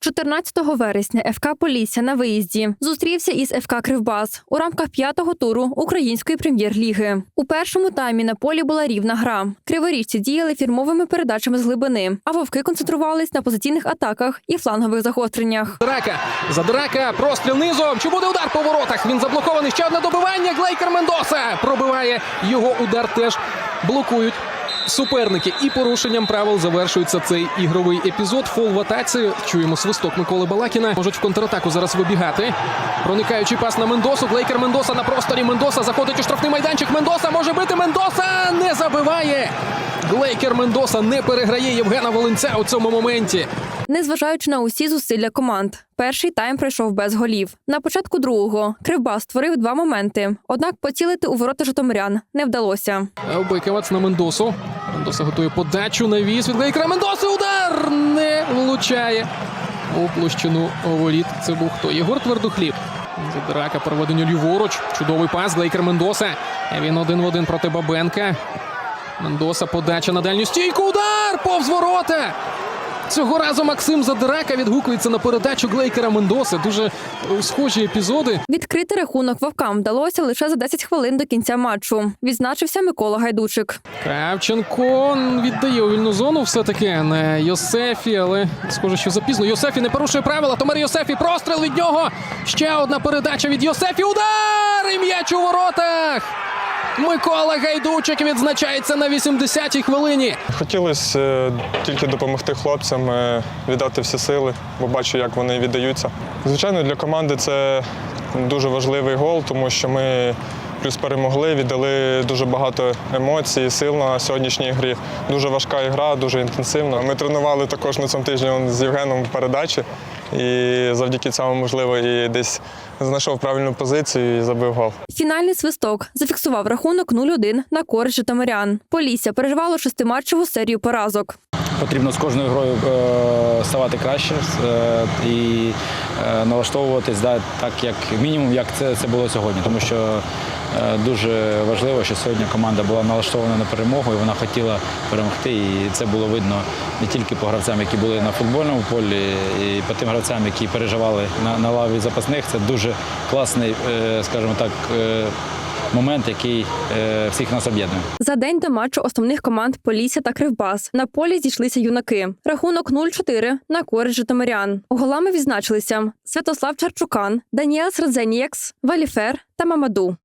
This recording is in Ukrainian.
14 вересня ФК Полісся на виїзді зустрівся із ФК Кривбас у рамках п'ятого туру української прем'єр-ліги. У першому таймі на полі була рівна гра. Криворіжці діяли фірмовими передачами з глибини, а вовки концентрувались на позиційних атаках і флангових загостреннях. Задирака. Задирака. Простріл низом. Чи буде удар по воротах? Він заблокований. Ще одне добивання. Глейкер Мендоса пробиває його удар. Теж блокують. Суперники і порушенням правил завершується цей ігровий епізод. Фол в атаці. Чуємо свисток Миколи Балакіна. Можуть в контратаку зараз вибігати. Проникаючий пас на Мендосу. Глейкер Мендоса на просторі. Мендоса заходить у штрафний майданчик. Мендоса може бити. Мендоса не забиває. Глейкер Мендоса не переграє Євгена Волинця у цьому моменті. Незважаючи на усі зусилля команд, перший тайм пройшов без голів. На початку другого Кривбас створив два моменти. Однак поцілити у ворота Житомирян не вдалося. Обикавець на Мендосу. Мендоса готує подачу на віз від. Мендоси удар не влучає у площину воріт. Це був хто? Єгор Твердохліб. Задирака проведення ліворуч. Чудовий пас. Глейкер Мендоса. Він один в один проти Бабенка. Мендоса подача на дальню стійку. Удар повз ворота. Цього разу Максим Задирака відгукується на передачу Глейкера Мендоси. Дуже е, схожі епізоди. Відкрити рахунок вовкам вдалося лише за 10 хвилин до кінця матчу. Відзначився Микола Гайдучик. Кравченко віддає у вільну зону все-таки не Йосефі, але схоже, що запізно. Йосефі не порушує правила. Томер Йосефі простріл від нього. Ще одна передача від Йосефі. Удар! І м'яч у воротах. Микола Гайдучик відзначається на 80-й хвилині. Хотілося е, тільки допомогти хлопцям, е, віддати всі сили, бо бачу, як вони віддаються. Звичайно, для команди це дуже важливий гол, тому що ми плюс перемогли, віддали дуже багато емоцій, сил на сьогоднішній грі. Дуже важка ігра, дуже інтенсивна. Ми тренували також на цьому тижні з Євгеном передачі. І завдяки цьому, можливо, і десь знайшов правильну позицію і забив гол. Фінальний свисток зафіксував рахунок 0-1 на користь Житомирян. Полісся переживало шестиматчеву серію поразок. Потрібно з кожною грою е, ставати краще е, і е, налаштовуватись да, так, як мінімум, як це, це було сьогодні. Тому що дуже важливо, що сьогодні команда була налаштована на перемогу і вона хотіла перемогти. І це було видно не тільки по гравцям, які були на футбольному полі, і по тим гравцям, які переживали на, на лаві запасних. Це дуже класний, е, скажімо так, е, момент, який е, всіх нас об'єднує. За день до матчу основних команд Полісся та Кривбас на полі зійшлися юнаки. Рахунок 0-4 на користь Житомирян. Голами відзначилися Святослав Чарчукан, Даніел Средзенієкс, Валіфер та Мамаду.